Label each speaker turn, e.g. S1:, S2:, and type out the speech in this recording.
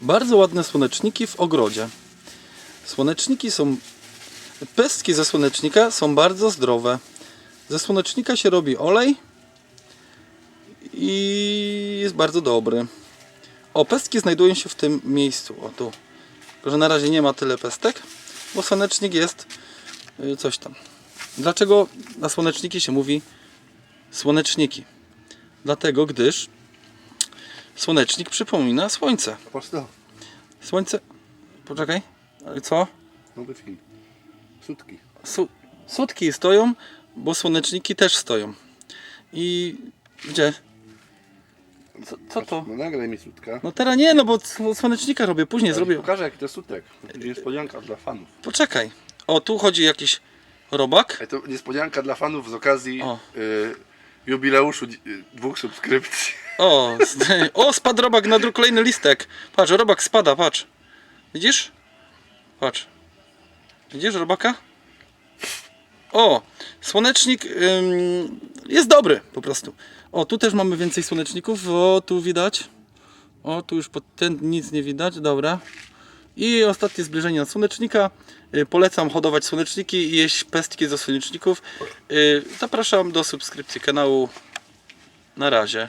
S1: Bardzo ładne słoneczniki w ogrodzie. Słoneczniki są. Pestki ze słonecznika są bardzo zdrowe. Ze słonecznika się robi olej i jest bardzo dobry. O, pestki znajdują się w tym miejscu. O, tu. Tylko, że na razie nie ma tyle pestek, bo słonecznik jest y, coś tam. Dlaczego na słoneczniki się mówi słoneczniki? Dlatego, gdyż słonecznik przypomina słońce.
S2: Patrz to.
S1: Słońce. Poczekaj. Ale co?
S2: Nowy film. Sutki.
S1: Su... Sutki stoją, bo słoneczniki też stoją. I gdzie? Co, co to?
S2: No nagraj mi sutka.
S1: No teraz nie, no bo sł- słonecznika robię, później
S2: Ja
S1: zrobię.
S2: Pokażę jaki to sutek. To niespodzianka dla fanów.
S1: Poczekaj. O, tu chodzi jakiś robak.
S2: Ej, to niespodzianka dla fanów z okazji y, jubileuszu y, dwóch subskrypcji.
S1: O, o, spadł robak na drugą kolejny listek. Patrz, robak spada, patrz. Widzisz? Patrz. Widzisz robaka? O, słonecznik ym, jest dobry po prostu. O, tu też mamy więcej słoneczników. O, tu widać. O, tu już pod ten nic nie widać. Dobra. I ostatnie zbliżenie na słonecznika. Y, Polecam hodować słoneczniki i jeść pestki ze słoneczników. Y, Zapraszam do subskrypcji kanału. Na razie.